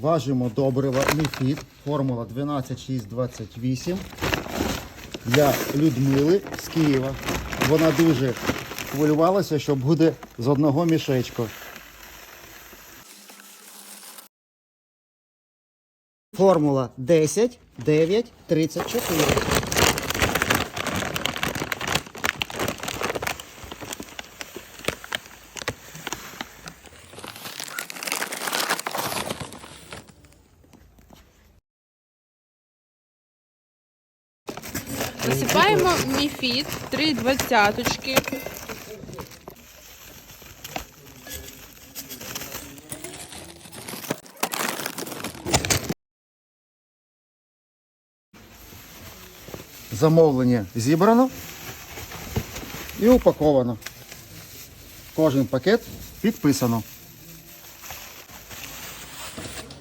Важимо добрива Міфіт, формула 12628 для Людмили з Києва. Вона дуже хвилювалася, що буде з одного мішечку. Формула 10, 9, 34. Засипаємо міфіт, три двадцяточки. Замовлення зібрано і упаковано. Кожен пакет підписано.